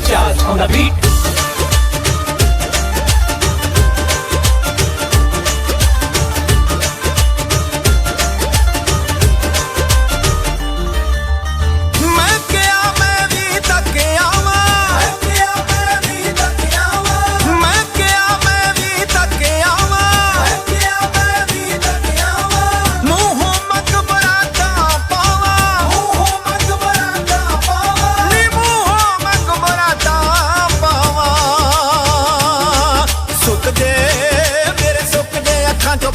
Just on the beat.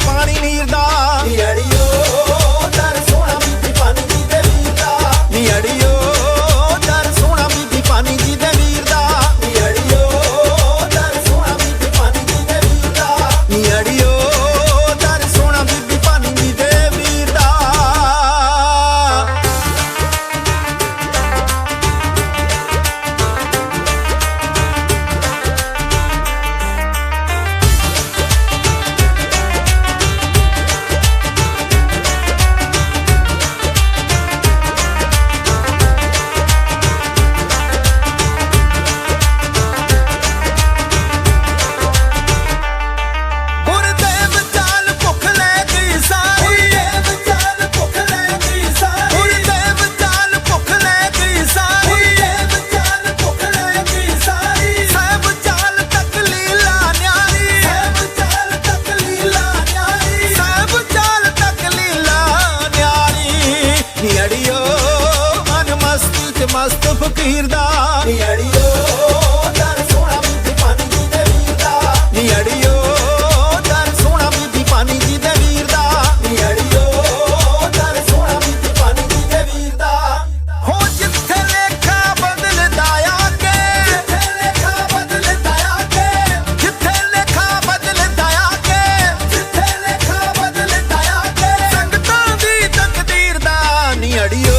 பாணி நீர்தான் நீ அடியோ தர சோழம் பண்ணி நீ அடியோ ਵਿੱਚ ਮਸਤ ਫਕੀਰ ਦਾ। ਨੀ ਅੜਿਓ ਦਰ ਨੀ ਅੜਿਓ ਦਰ ਸੋਹਣਾ ਵੀ ਪਾਣੀ ਦੀ ਦਾ। ਨੀ ਦਰ ਸੋਹਣਾ ਵੀਰ ਦਾ। ਹੋ ਜਿੱਥੇ ਲੇਖਾ ਬਦਲਦਾ ਆ ਕੇ। ਲੇਖਾ ਬਦਲਦਾ ਆ ਜਿੱਥੇ ਲੇਖਾ ਬਦਲਦਾ ਆ ਕੇ। ਜਿੱਥੇ ਲੇਖਾ ਬਦਲਦਾ ਆ ਸੰਗਤਾਂ ਦੀ ਤਕਦੀਰ ਦਾ। ਨੀ ਅੜਿਓ